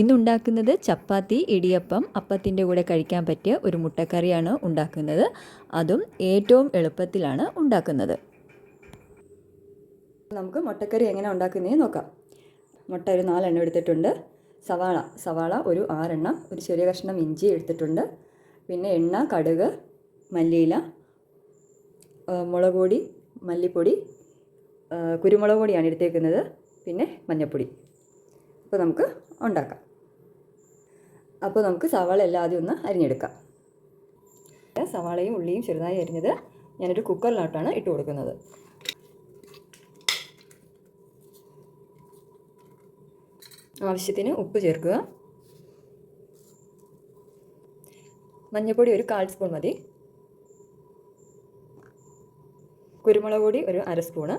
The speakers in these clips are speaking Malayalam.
ഇന്നുണ്ടാക്കുന്നത് ചപ്പാത്തി ഇടിയപ്പം അപ്പത്തിന്റെ കൂടെ കഴിക്കാൻ പറ്റിയ ഒരു മുട്ടക്കറിയാണ് ഉണ്ടാക്കുന്നത്. അതും ഏറ്റവും എളുപ്പത്തിലാണ് ഉണ്ടാക്കുന്നത്. നമുക്ക് മുട്ടക്കറി എങ്ങനെ ഉണ്ടാക്കുന്നതെന്ന് നോക്കാം. മുട്ട ഒരു നാലെണ്ണം എടുത്തിട്ടുണ്ട്. സവാള സവാള ഒരു ആറെണ്ണം ഒരു ചെറിയ കഷ്ണം ഇഞ്ചി എടുത്തിട്ടുണ്ട്. പിന്നെ എണ്ണ കടുക് മല്ലിയില മുളക് പൊടി മല്ലിപ്പൊടി കുരുമുളക് പൊടിയാണ് എടുത്തേക്കുന്നത്. പിന്നെ മഞ്ഞൾപ്പൊടി. അപ്പോൾ നമുക്ക് ഉണ്ടാക്കാം. അപ്പോൾ നമുക്ക് സവാള എല്ലാം ആദ്യം ഒന്ന് അരിഞ്ഞെടുക്കാം. സവാളയും ഉള്ളിയും ചെറുതായി അരിഞ്ഞത് ഞാനൊരു കുക്കറിലോട്ടാണ് ഇട്ട് കൊടുക്കുന്നത്. ആവശ്യത്തിന് ഉപ്പ് ചേർക്കുക. മഞ്ഞൾപ്പൊടി ഒരു കാൽ സ്പൂൺ മതി. കുരുമുളക് പൊടി ഒരു അര സ്പൂണ്.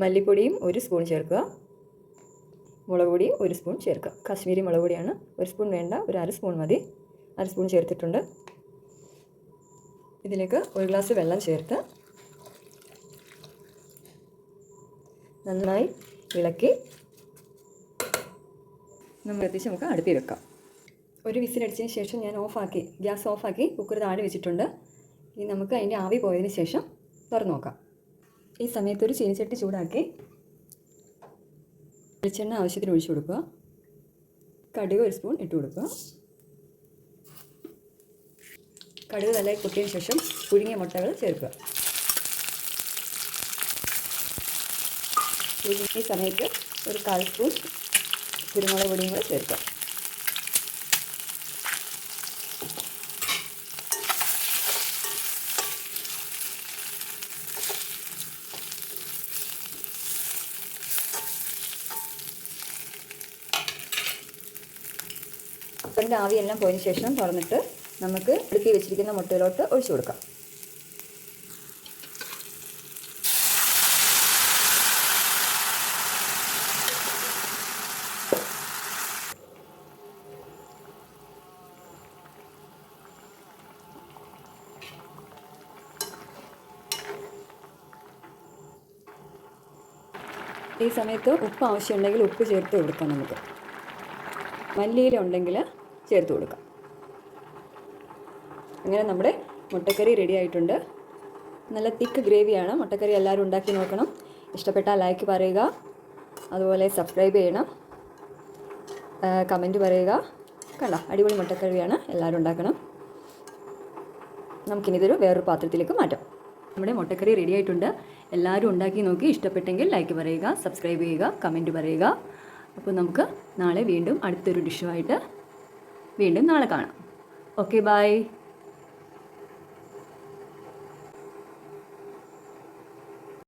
മല്ലിപ്പൊടിയും ഒരു സ്പൂൺ ചേർക്കുക. മുളക് പൊടിയും ഒരു സ്പൂൺ ചേർക്കുക. കാശ്മീരി മുളക് പൊടിയാണ് ഒരു സ്പൂൺ വേണ്ട ഒരു അര സ്പൂൺ മതി. അര സ്പൂൺ ചേർത്തിട്ടുണ്ട്. ഇതിലേക്ക് ഒരു ഗ്ലാസ് വെള്ളം ചേർത്ത് നന്നായി ഇളക്കി നമ്മൾ എത്തിച്ച് നമുക്ക് അടുപ്പിൽ വെക്കാം. ഒരു വിസിലടിച്ചതിന് ശേഷം ഞാൻ ഓഫാക്കി ഗ്യാസ് ഓഫാക്കി കുക്കർ താഴെ വെച്ചിട്ടുണ്ട്. ഇനി നമുക്ക് അതിന്റെ ആവി പോയതിന് ശേഷം തുറന്നു നോക്കാം. ഈ സമയത്ത് ഒരു ചീനിച്ചട്ടി ചൂടാക്കി വെളിച്ചെണ്ണ ആവശ്യത്തിന് ഒഴിച്ചു കൊടുക്കുക. കടുക് ഒരു സ്പൂൺ ഇട്ട് കൊടുക്കുക. കടുക് നല്ലതായി പൊട്ടിയതിന് ശേഷം പുഴുങ്ങിയ മുട്ടകൾ ചേർക്കുക. ഈ സമയത്ത് ഒരു കാൽ സ്പൂൺ കുരുമുളക് പൊടിയും കൂടെ ചേർക്കുക. കുക്കറിന്റെ ആവിയെല്ലാം പോയതിന് ശേഷം തുറന്നിട്ട് നമുക്ക് അടുക്കി വെച്ചിരിക്കുന്ന മുട്ടയിലോട്ട് ഒഴിച്ചു കൊടുക്കാം. ഈ സമയത്ത് ഉപ്പ് ആവശ്യമുണ്ടെങ്കിൽ ഉപ്പ് ചേർത്ത് കൊടുക്കാം നമുക്ക്. മല്ലിയില ഉണ്ടെങ്കിൽ ചേർത്ത് കൊടുക്കാം. അങ്ങനെ നമ്മുടെ മുട്ടക്കറി റെഡി ആയിട്ടുണ്ട്. നല്ല തിക്ക് ഗ്രേവിയാണ് മുട്ടക്കറി എല്ലാവരും ഉണ്ടാക്കി നോക്കണം. ഇഷ്ടപ്പെട്ടാൽ ലൈക്ക് പറയുക. അതുപോലെ സബ്സ്ക്രൈബ് ചെയ്യണം. കമന്റ് പറയുക. കണ്ട? അടിപൊളി മുട്ടക്കറിയാണ്. എല്ലാവരും ഉണ്ടാക്കണം. നമുക്കിനി ഇതൊരു വേറൊരു പാത്രത്തിലേക്ക് മാറ്റാം. നമ്മുടെ മുട്ടക്കറി റെഡി ആയിട്ടുണ്ട്. എല്ലാവരും ഉണ്ടാക്കി നോക്കി. ഇഷ്ടപ്പെട്ടെങ്കിൽ ലൈക്ക് പറയുക സബ്സ്ക്രൈബ് ചെയ്യുക കമന്റ് പറയുക. അപ്പോൾ നമുക്ക് നാളെ വീണ്ടും അടുത്തൊരു ഡിഷുമായിട്ട് വീണ്ടും നാളെ കാണാം. Okay bye